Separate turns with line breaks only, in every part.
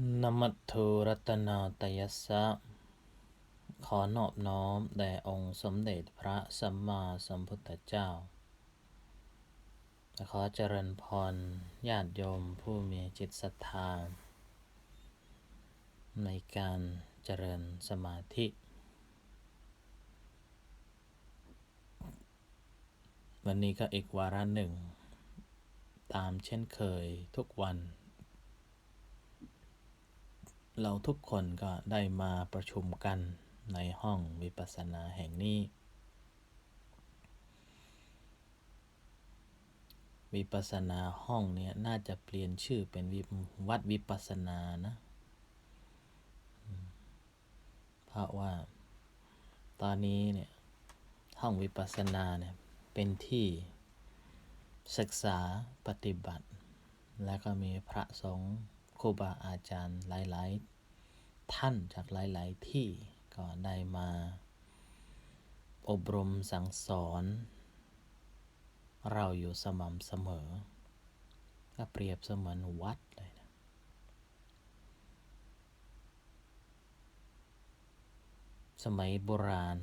นมัตถุรัตนาตยัสสะ ขอนอบน้อม แด่องค์สมเด็จพระสัมมาสัมพุทธเจ้าและขอเจริญพรญาติโยมผู้มีจิตศรัทธา ในการเจริญสมาธิ วันนี้ก็อีกวาระหนึ่ง ตามเช่นเคยทุกวัน เราทุกคนก็ได้มาประชุมกันในห้องวิปัสสนาแห่งนี้ วิปัสสนาห้องเนี้ยน่าจะเปลี่ยนชื่อเป็นวัดวิปัสสนานะเพราะว่า ตอนนี้เนี่ยห้องวิปัสสนาเนี่ยเป็นที่ศึกษาปฏิบัติ แล้วก็มีพระสงฆ์ รูบาอาจารย์หลาย ๆ ท่านจากหลาย ๆ ที่ก็ได้มา อบรมสั่งสอน เราอยู่สม่ำเสมอ ก็เปรียบเสมือนวัดเลยนะสมัยโบราณ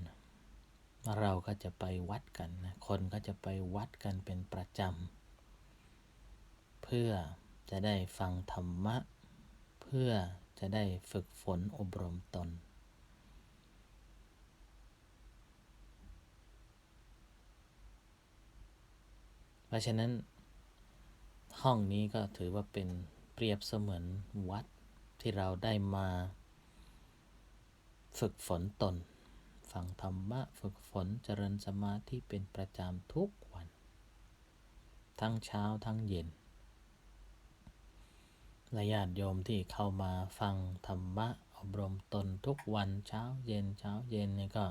เราก็จะไปวัดกันนะคนก็จะไปวัดกันเป็นประจำ เพื่อ จะได้ฟังธรรมะ เพื่อจะได้ฝึกฝนอบรมตน เพราะฉะนั้น ห้องนี้ก็ถือว่าเป็นเปรียบเสมือนวัดที่เราได้มาฝึกฝนตน ฟังธรรมะ ฝึกฝนเจริญสมาธิเป็นประจำทุกวัน ทั้งเช้าทั้งเย็น และญาติโยมที่เข้ามาฟังธรรมะอบรมตนทุกวันเช้าเย็นเช้าเย็นนี่ก็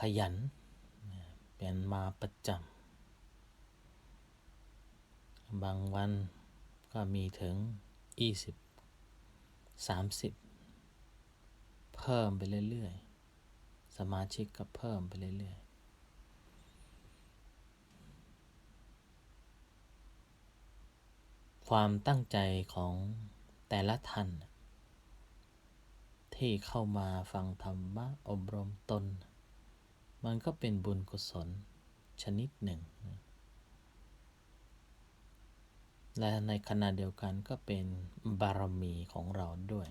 ขยัน เป็นมาประจำบางวันก็มีถึง 20 30 เพิ่มไปเรื่อยๆ สมาชิกก็เพิ่มไปเรื่อยๆ ความตั้งใจของแต่ละท่าน ที่เข้ามาฟังธรรมะอบรมตน มันก็เป็นบุญกุศลชนิดหนึ่ง และในขณะเดียวกันก็เป็นบารมีของเราด้วย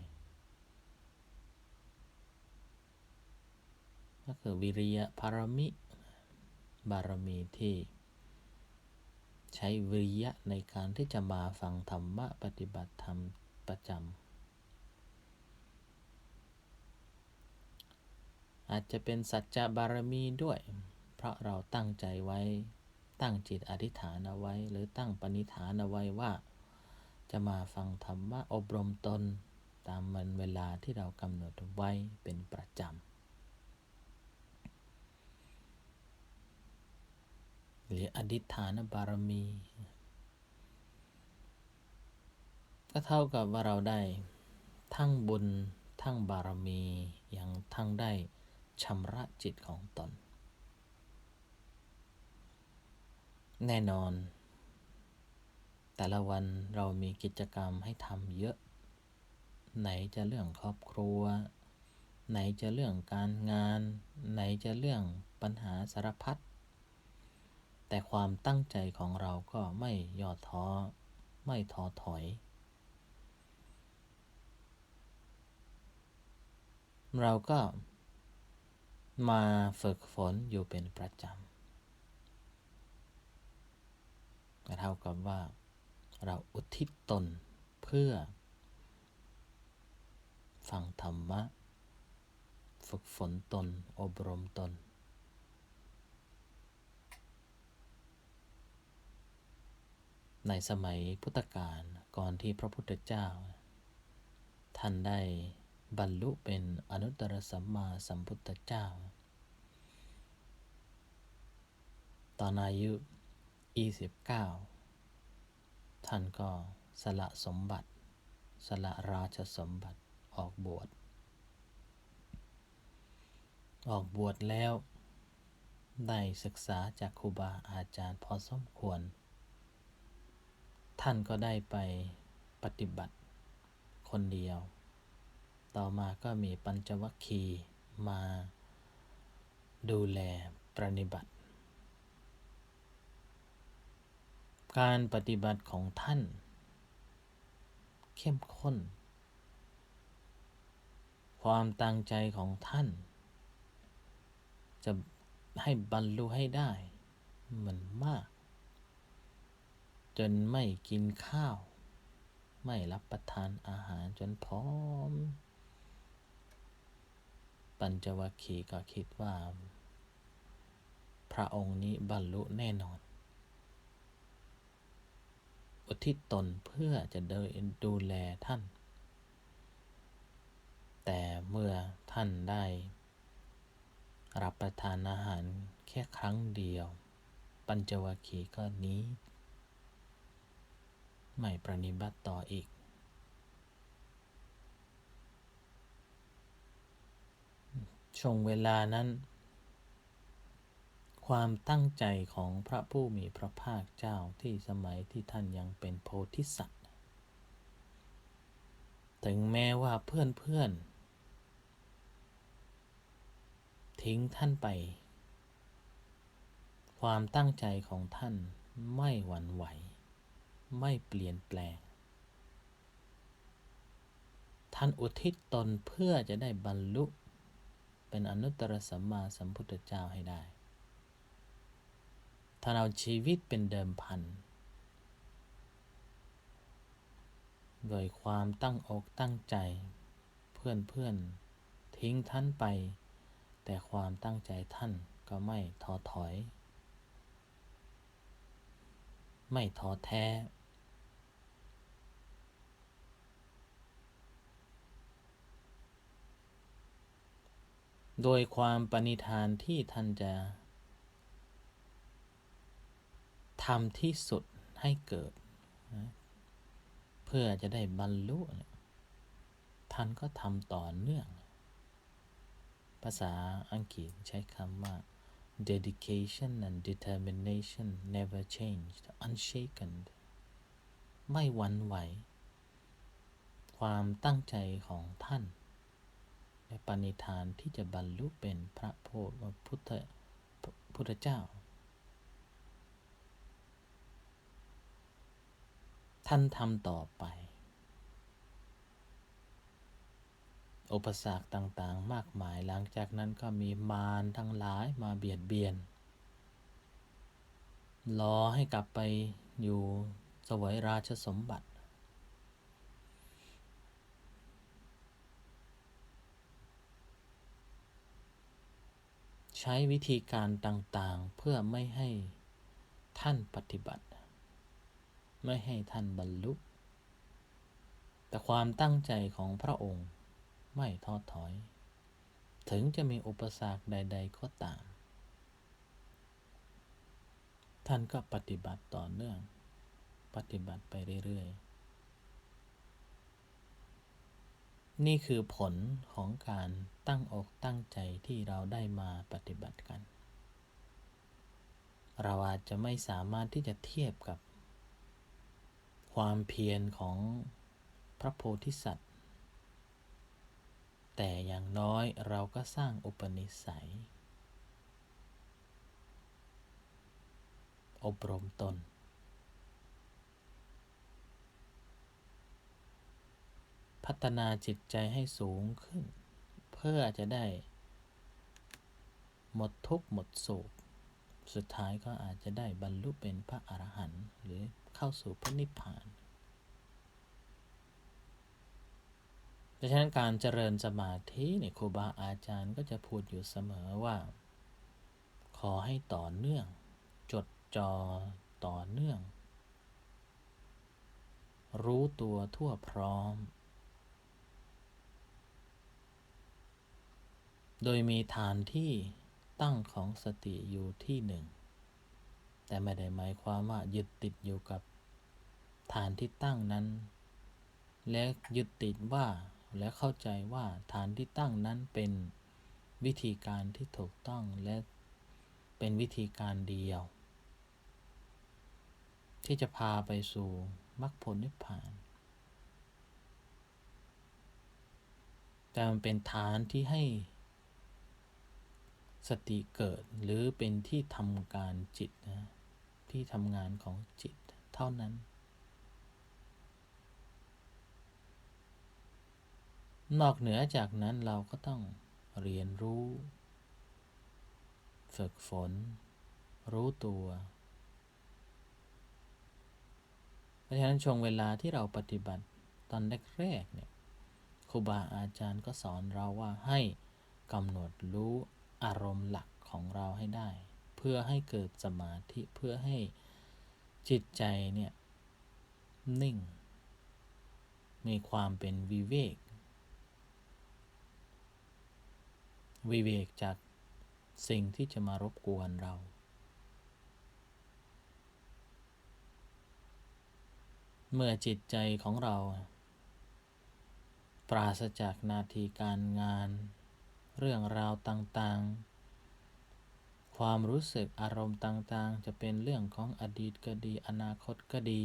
ก็คือวิริยะพารมิ บารมีที่ ใช้วิริยะในการที่จะมาฟังธรรมะปฏิบัติธรรมประจำอาจจะเป็นสัจจะบารมีด้วย เพราะเราตั้งใจไว้ตั้งจิตอธิษฐานเอาไว้ หรือตั้งปณิธานเอาไว้ว่า จะมาฟังธรรมะอบรมตน ตามมันเวลาที่เรากำหนดไว้เป็นประจำ หรืออธิษฐานบารมี ก็เท่ากับว่าเราได้ทั้งบุญทั้งบารมีอย่างทั้งได้ชำระจิตของตน แน่นอน แต่ละวันเรามีกิจกรรมให้ทำเยอะ ไหนจะเรื่องครอบครัว ไหนจะเรื่องการงาน ไหนจะเรื่องปัญหาสารพัด แต่ความตั้งใจของเราก็ไม่ย่อท้อ ไม่ท้อถอย เราก็มาฝึกฝนอยู่เป็นประจำเท่ากับว่าเราอุทิศตนเพื่อ ฟังธรรมะ ฝึกฝนตน อบรมตน ในสมัยพุทธกาลก่อนที่พระพุทธเจ้า ท่านได้บรรลุเป็นอนุตตรสัมมาสัมพุทธเจ้า ตอนอายุ 29 ท่านก็สละสมบัติ สละราชสมบัติออกบวช ออกบวชแล้ว ได้ศึกษาจากครูบาอาจารย์พอสมควร ท่านก็ได้ไปปฏิบัติคนเดียว ต่อมาก็มีปัญจวัคคีย์มาดูแลปรนิบัติ การปฏิบัติของท่าน เข้มข้น ความตั้งใจของท่าน จะให้บรรลุให้ได้มันมาก จนไม่กินข้าว ไม่รับประทานอาหารจนพร้อม ปัญจวัคคีย์ก็คิดว่า พระองค์นี้บรรลุแน่นอน อุทิศตนเพื่อจะเดินดูแลท่าน แต่เมื่อท่านได้ รับประทานอาหารแค่ครั้งเดียว ปัญจวัคคีย์ก็หนี้ ไม่ประนิบัติต่ออีก ช่วงเวลานั้น ความตั้งใจของพระผู้มีพระภาคเจ้าที่สมัยที่ท่านยังเป็นโพธิสัตว์ ถึงแม้ว่าเพื่อนๆ ทิ้งท่านไป ความตั้งใจของท่านไม่หวั่นไหว ไม่เปลี่ยนแปลง ท่านอุทิศตนเพื่อจะได้บรรลุเป็นอนุตตรสัมมาสัมพุทธเจ้าให้ได้ท่านเอาชีวิตเป็นเดิมพัน โดยความตั้งอกตั้งใจ เพื่อนเพื่อนทิ้งท่านไป แต่ความตั้งใจท่านก็ไม่ท้อถอยไม่ท้อแท้ โดยความปณิธานที่ท่านจะทำที่สุดให้เกิด เพื่อจะได้บรรลุท่านก็ทำต่อเนื่อง ภาษาอังกฤษใช้คำว่า dedication and determination never changed unshaken ไม่หวั่นไหว ความตั้งใจของท่าน และปณิธานที่จะบรรลุเป็นพระโพธิพุทธพุทธเจ้า ท่านทำต่อไป อุปสรรคต่างๆ มากมายหลังจากนั้นก็มีมารทั้งหลายมาเบียดเบียนรอให้กลับไปอยู่สวยราชสมบัติ ใช้วิธีการต่างๆ เพื่อไม่ให้ท่านปฏิบัติ ไม่ให้ท่านบรรลุ แต่ความตั้งใจของพระองค์ไม่ท้อถอย ถึงจะมีอุปสรรคใด ๆ ก็ตาม ท่านก็ปฏิบัติต่อเนื่อง ปฏิบัติไปเรื่อย ๆ นี่คือผลของการตั้งอกตั้งใจที่เราได้มาปฏิบัติกัน เราอาจจะไม่สามารถที่จะเทียบกับ ความเพียรของพระโพธิสัตว์ แต่อย่างน้อยเราก็สร้างอุปนิสัย อบรมตน พัฒนาจิตใจให้สูงขึ้น เพื่อจะได้ หมดทุกข์หมดโศก สุดท้ายก็อาจจะได้บรรลุเป็นพระอรหันต์หรือเข้าสู่พระนิพพานดังนั้นการเจริญสมาธิเนี่ยครูบาอาจารย์ก็จะพูดอยู่เสมอว่า ขอให้ต่อเนื่อง จดจ่อต่อเนื่อง รู้ตัวทั่วพร้อม โดยมีฐานที่ตั้งของสติอยู่ที่หนึ่ง แต่ไม่ได้หมายความว่ายึดติดอยู่กับฐานที่ตั้งนั้น และยึดติดว่าและเข้าใจว่าฐานที่ตั้งนั้นเป็นวิธีการที่ถูกต้องและเป็นวิธีการเดียว ที่จะพาไปสู่มรรคผลนิพพาน แต่มันเป็นฐานที่ให้ สติเกิดหรือเป็นที่ทำการจิตนะที่ทำงานของจิตเท่านั้น นอกเหนือจากนั้นเราก็ต้องเรียนรู้ ฝึกฝน รู้ตัว เพราะฉะนั้นช่วงเวลาที่เราปฏิบัติตอนแรกๆเนี่ยครูบาอาจารย์ก็สอนเราว่าให้กำหนดรู้ อารมณ์หลักของเราให้ได้ เพื่อให้เกิดสมาธิเพื่อให้จิตใจเนี่ยนิ่ง มีความเป็นวิเวก วิเวกจากสิ่งที่จะมารบกวนเรา เมื่อจิตใจของเรา ปราศจากนาทีการงาน เรื่องราวต่างๆ ความรู้สึกอารมณ์ต่างๆ จะเป็นเรื่องของอดีตก็ดี อนาคตก็ดี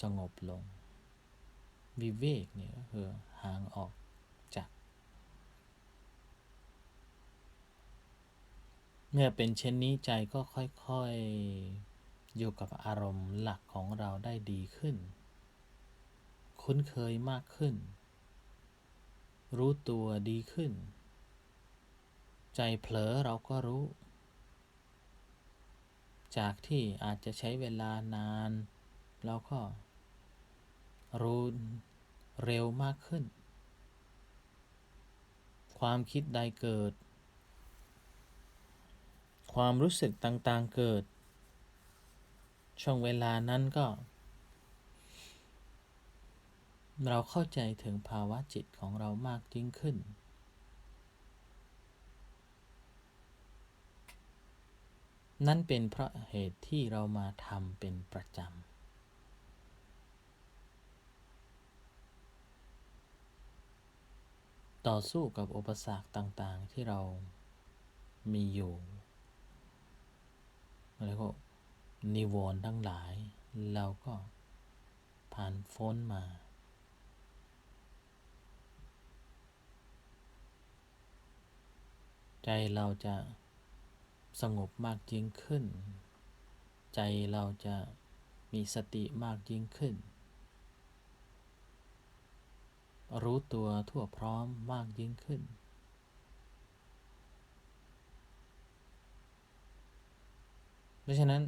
สงบลง วิเวกเนี่ยก็คือห่างออกจาก เมื่อเป็นเช่นนี้ใจก็ค่อยๆ อยู่กับอารมณ์หลักของเราได้ดีขึ้น คุ้นเคยมากขึ้น รู้ตัวดีขึ้น ใจเผลอเราก็รู้ จากที่อาจจะใช้เวลานาน เราก็ รู้เร็วมากขึ้น ความคิดใดเกิด ความรู้สึกต่างๆเกิด ช่วงเวลานั้นก็ เราเข้าใจถึงภาวะจิตของเรามากยิ่งขึ้น นั่นเป็นเพราะเหตุที่เรามาทำเป็นประจำต่อสู้กับอุปสรรคต่างๆที่เรามีอยู่แล้วก็นิวรณ์ทั้งหลาย เราก็ผ่านพ้นมา ใจเราจะสงบมากยิ่งขึ้น ใจเราจะมีสติมากยิ่งขึ้น รู้ตัวทั่วพร้อมมากยิ่งขึ้น เพราะฉะนั้น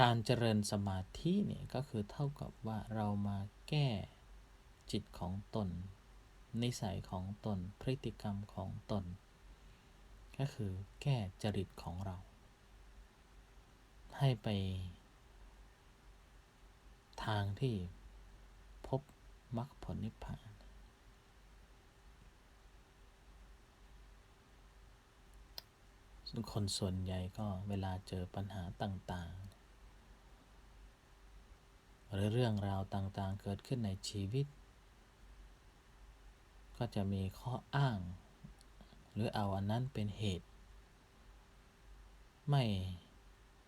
การเจริญสมาธิเนี่ยก็คือเท่ากับว่าเรามาแก้จิตของตน นิสัยของตน พฤติกรรมของตน ก็คือแก้จริตของเรา ให้ไป ทางที่พบมรรคผลนิพพาน คนส่วนใหญ่ก็เวลาเจอปัญหาต่างๆ หรือเรื่องราวต่างๆเกิดขึ้นในชีวิต ก็จะมีข้ออ้าง หรือเอาอันนั้นเป็นเหตุ ไม่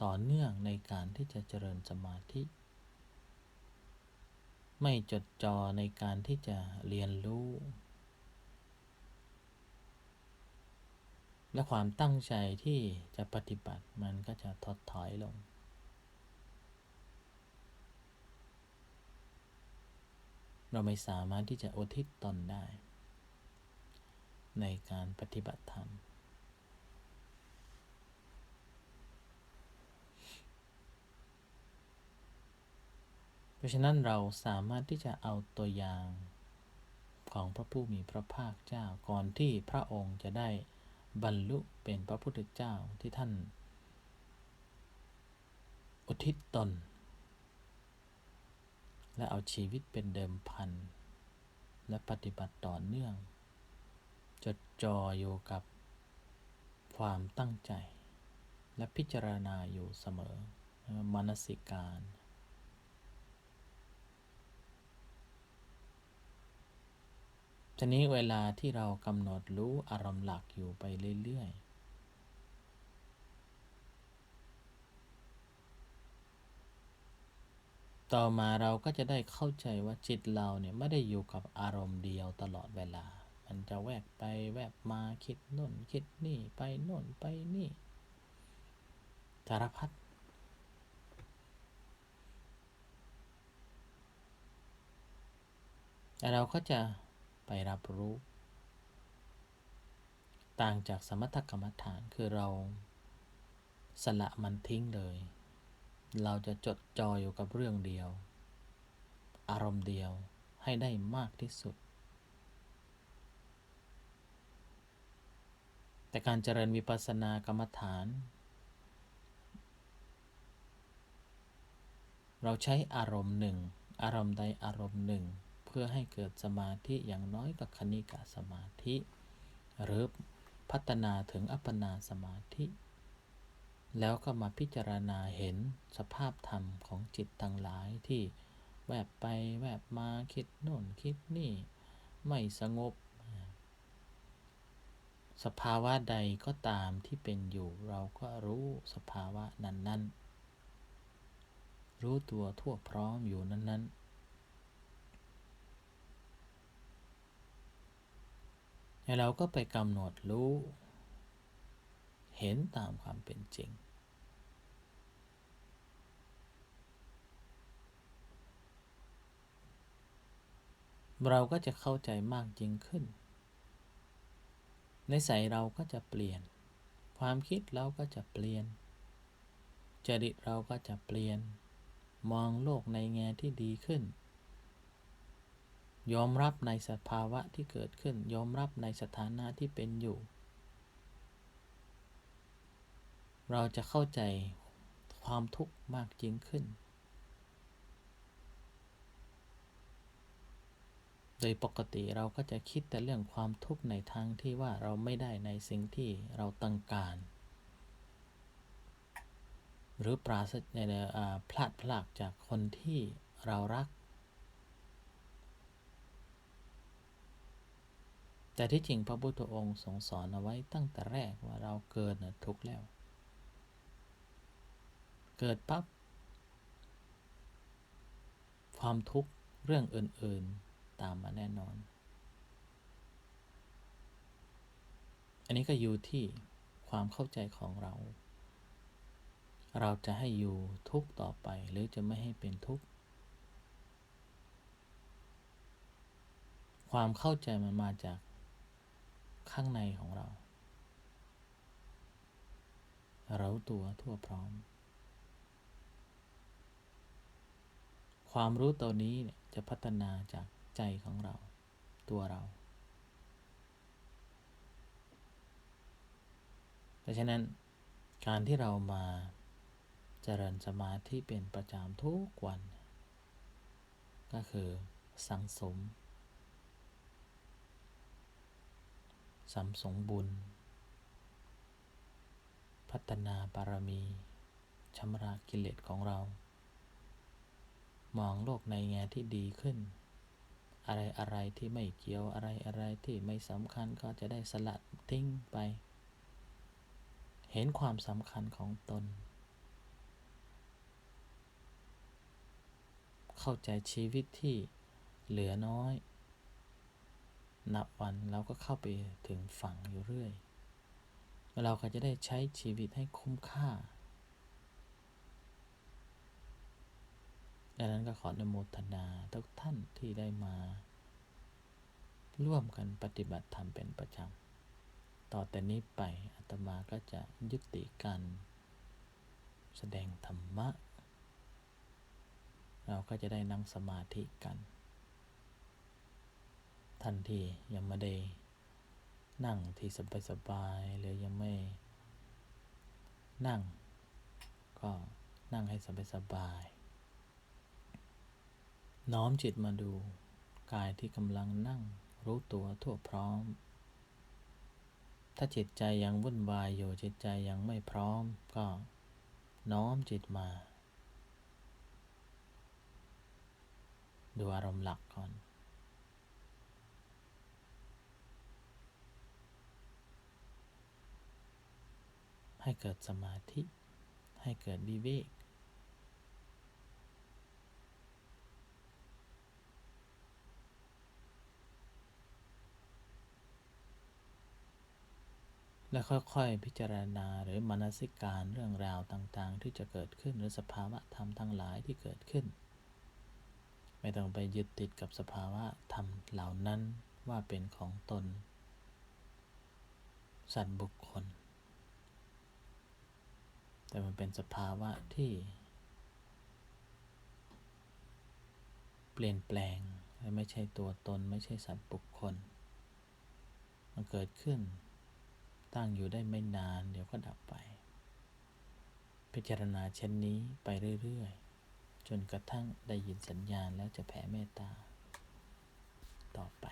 ต่อเนื่องในการที่จะเจริญสมาธิ ไม่จดจ่อในการที่จะเรียนรู้ และความตั้งใจที่จะปฏิบัติมันก็จะถดถอยลงเราไม่สามารถที่จะอุทิศตนได้ ในการปฏิบัติธรรม เพราะฉะนั้นเราสามารถที่จะเอาตัวอย่างของพระผู้มีพระภาคเจ้าก่อนที่พระองค์จะได้บรรลุเป็นพระพุทธเจ้าที่ท่าน อุทิศตน และเอาชีวิตเป็นเดิมพัน และปฏิบัติต่อเนื่อง จดจ่ออยู่กับความตั้งใจ และพิจารณาอยู่เสมอมนสิการ ทีนี้เวลาที่เรากำหนดรู้อารมณ์หลักอยู่ไปเรื่อยๆต่อมาเราก็จะได้เข้าใจว่าจิตเราเนี่ยไม่ได้อยู่กับอารมณ์เดียวตลอดเวลา มันจะแวบไปแวบมาคิดโน่น คิดนี่ไปโน่นไปนี่สารพัดแต่เราก็จะไปรับรู้ ต่างจากสมถกรรมฐานคือเราสละมันทิ้งเลย เราจะจดจ่ออยู่กับเรื่องเดียว อารมณ์เดียวให้ได้มากที่สุด แต่การเจริญวิปัสสนากรรมฐาน เราใช้อารมณ์หนึ่ง อารมณ์ใดอารมณ์หนึ่ง เพื่อให้เกิดสมาธิอย่างน้อยก็คณิกะสมาธิ หรือพัฒนาถึงอัปปนาสมาธิ แล้วก็มาพิจารณาเห็นสภาพธรรมของจิตทั้งหลายที่แวบไปแวบมาคิดโน่นคิดนี่ ไม่สงบ สภาวะใดก็ตามที่เป็นอยู่ เราก็รู้สภาวะนั้น ๆ รู้ตัวทั่วพร้อมอยู่นั้น ๆแล้วเราก็ไปกำหนดรู้ เห็นตามความเป็นจริง เราก็จะเข้าใจมากยิ่งขึ้น นใส่เราก็จะเปลี่ยน ความคิดเราก็จะเปลี่ยน จริตเราก็จะเปลี่ยน มองโลกในแง่ที่ดีขึ้น ยอมรับในสภาวะที่เกิดขึ้น ยอมรับในสถานะที่เป็นอยู่ เราจะเข้าใจความทุกข์มากยิ่งขึ้น โดยปกติเราก็จะคิดแต่เรื่องความทุกข์ในทางที่ว่าเราไม่ได้ในสิ่งที่เราต้องการ หรือปราศในพลาดพลากจากคนที่เรารัก แต่ที่จริงพระพุทธองค์ทรงสอนเอาไว้ตั้งแต่แรกว่าเราเกิดนะทุกข์แล้ว เกิดปับ๊บความทุกข์เรื่องอื่น ๆ ตามมาแน่นอน อันนี้ก็อยู่ที่ความเข้าใจของเรา เราจะให้อยู่ทุกต่อไปหรือจะไม่ให้เป็นทุกข์ ความเข้าใจมันมาจากข้างในของเรา เราตัวทั่วพร้อม ความรู้ตัวนี้จะพัฒนาจาก ใจของเรา ตัวเรา เพราะฉะนั้นการที่เรามาเจริญสมาธิเป็นประจำทุกวัน ก็คือสังสม สัมสงบุญ พัฒนาบารมีชำระกิเลสของเรา มองโลกในแง่ที่ดีขึ้น อะไรอะไรที่ไม่เกี่ยวอะไรอะไรที่ไม่สำคัญก็จะได้สลัดทิ้งไป เห็นความสำคัญของตน เข้าใจชีวิตที่เหลือน้อย นับวันเราก็เข้าไปถึงฝั่งอยู่เรื่อย เราก็จะได้ใช้ชีวิตให้คุ้มค่า ดังนั้นก็ขออนุโมทนาทุกท่านที่ได้มา ร่วมกันปฏิบัติธรรมเป็นประจำ ต่อแต่นี้ไปอาตมาก็จะยุติการแสดงธรรมะ เราก็จะได้นั่งสมาธิกันท่านทียังไม่ได้นั่งที่สบายๆหรือยังไม่ นั่ง ก็นั่งให้สบายๆ น้อมจิตมาดู กายที่กำลังนั่งรู้ตัวทั่วพร้อม ถ้าจิตใจยังวุ่นวายอยู่จิตใจยังไม่พร้อม ก็น้อมจิตมา ดูอารมณ์หลักก่อน ให้เกิดสมาธิ ให้เกิดวิเวก และค่อยๆ พิจารณาหรือมนสิการเรื่องราวต่างๆ ที่จะเกิดขึ้นหรือสภาวะธรรมทั้งหลายที่เกิดขึ้น ไม่ต้องไปยึดติดกับสภาวะธรรมเหล่านั้นว่าเป็นของตน สัตว์บุคคล แต่มันเป็นสภาวะที่ เปลี่ยนแปลงไม่ใช่ตัวตนไม่ใช่สัตว์บุคคล มันเกิดขึ้น ตั้งอยู่ได้ไม่นานเดี๋ยวก็ดับไป พิจารณาเช่นนี้ไปเรื่อยๆ จนกระทั่งได้ยินสัญญาณแล้วจะแผ่เมตตา ต่อไป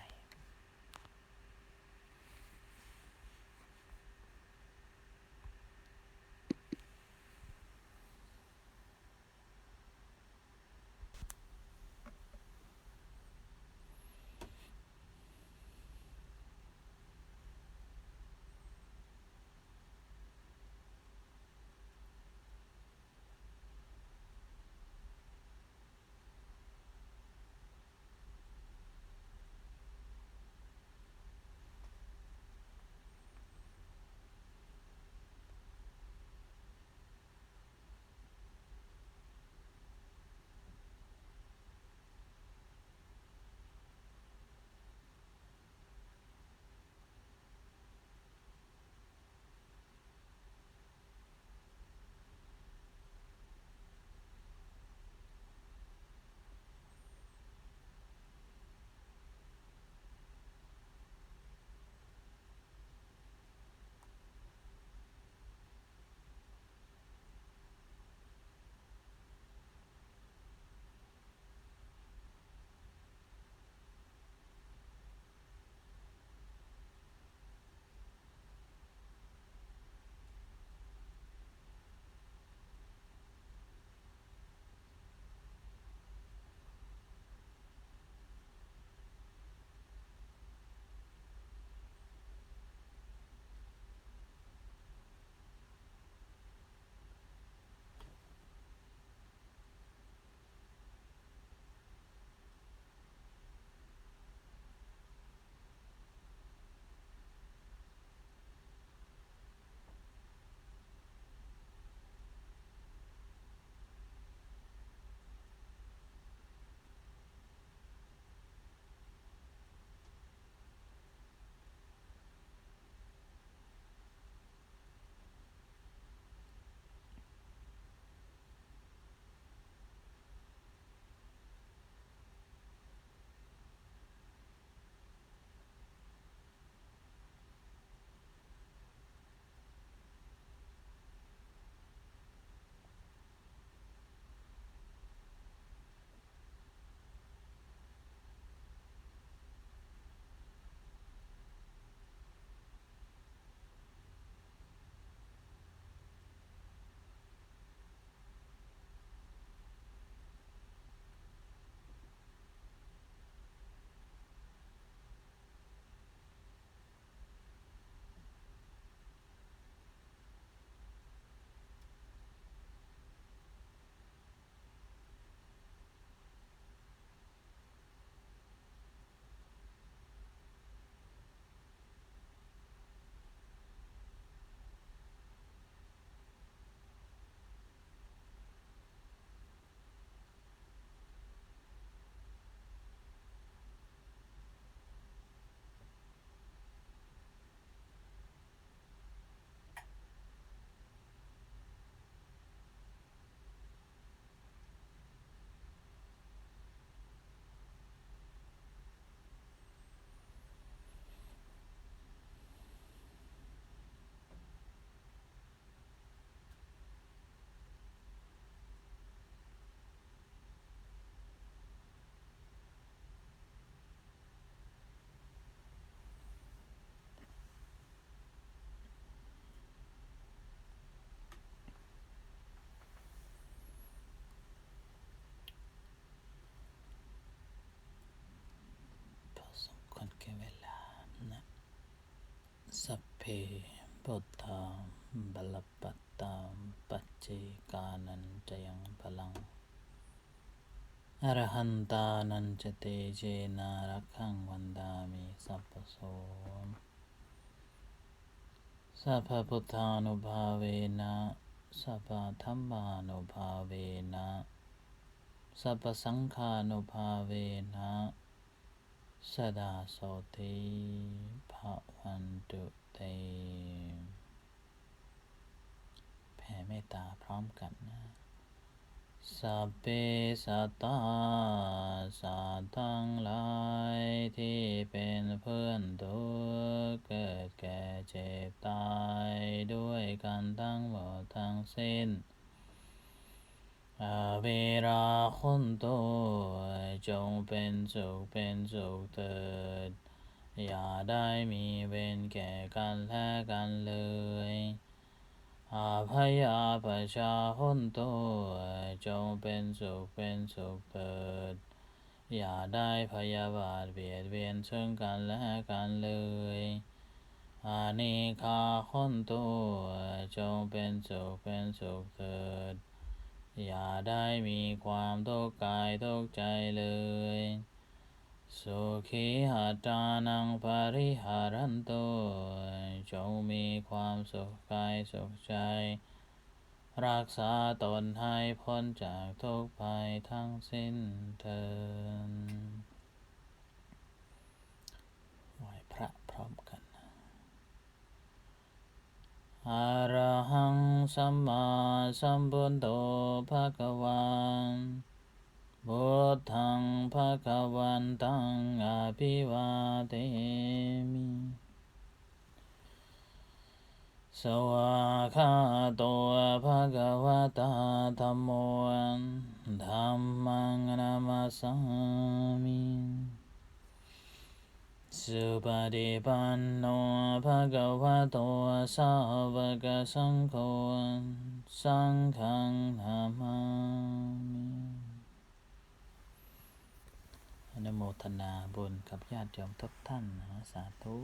เพพุทธาบลปัตตามปัจเจกานันจยังพลัง อรหันตานันจเตเจนารักขังวันดามิสัพพโสสัพพุทธานุภาเวนะสัพพธรรมานุภาเวนะสัพพสังฆานุภาเวนะสดาโสติภะวันตุ เตแผ่เมตตาพร้อมกันนะสัพเพสัตตาสัตว์ทั้งหลายที่เป็นเพื่อนทุกเกิดแก่เจ็บตายด้วยกันทั้งหมดทั้งสิ้นอเวราคนโตจงเป็นสุขเป็นสุขเถิด อย่าได้มีเวรแก่กันและกันเลยอาพยาประชาหนโตจงเป็นสุขเป็นสุขเถิด อย่าได้พยาบาทเบียดเบียนซึ่งกันและกันเลยอานิคาหนโตจงเป็นสุขเป็นสุขเถิด อย่าได้มีความทุกข์กายทุกข์ใจเลย สุขีหัตานังปริหารันโตจงมีความสุขกายสุขใจ รักษาตนให้พ้นจากทุกภัยทั้งสิ้นเถิดไหวพระพร้อมกันอะรหังสัมมาสัมพุทโธภะคะวัน พุทธังภะคะวันตังอภิวาเทมิ สวากาโตภะคะวะตาธัมโมธัมมังนามัสามิสุปฏิปันโนภะคะวะโตสาวกสังโฆสังฆังนามามิ นุโมทนาบุญกับญาติโยมทุกท่านนะสาธุ